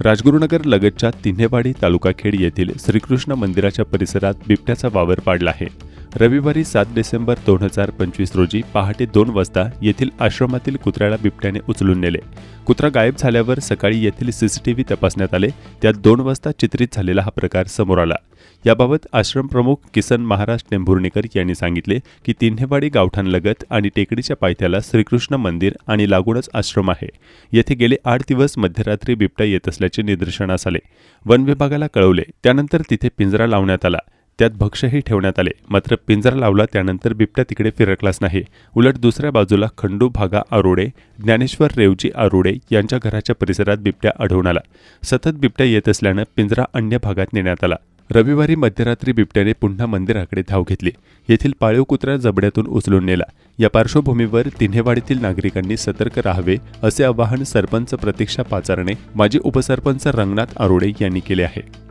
राजगुरुनगर लगतच्या तिन्हेवाडी तालुकाखेड येथील श्रीकृष्ण मंदिराच्या परिसरात बिबट्याचा वावर पाडला आहे. रविवारी सात डिसेंबर दोन हजार पंचवीस रोजी पहाटे दोन वाजता येथील आश्रमातील कुत्र्याला बिबट्याने उचलून नेले. कुत्रा गायब झाल्यावर सकाळी येथील सीसीटीव्ही तपासण्यात आले. त्यात दोन वाजता चित्रित झालेला हा प्रकार समोर आला. याबाबत आश्रम प्रमुख किसन महाराज टेंभुर्णीकर यांनी सांगितले की तिन्हेवाडी गावठाणलगत आणि टेकडीच्या पायथ्याला श्रीकृष्ण मंदिर आणि लागूनच आश्रम आहे. येथे गेले आठ दिवस मध्यरात्री बिबट्या येत असल्याचे निदर्शनास आले. वन विभागाला कळवले. त्यानंतर तिथे पिंजरा लावण्यात आला. त्यात भक्ष्यही ठेवण्यात आले. मात्र पिंजरा लावला त्यानंतर बिबट्या तिकडे फिरकलाच नाही. उलट दुसऱ्या बाजूला खंडू भागा आरोडे ज्ञानेश्वर रेवजी आरोडे यांच्या घराच्या परिसरात बिबट्या आढळून आला. सतत बिबट्या येत असल्यानं पिंजरा अन्य भागात नेण्यात आला. रविवारी मध्यरात्री बिबट्याने पुन्हा मंदिराकडे धाव घेतली. येथील पाळीव कुत्रा जबड्यातून उचलून नेला. या पार्श्वभूमीवर तिन्हेवाडीतील नागरिकांनी सतर्क राहावे असे आवाहन सरपंच प्रतीक्षा पाचारणे माजी उपसरपंच रंगनाथ आरोडे यांनी केले आहे.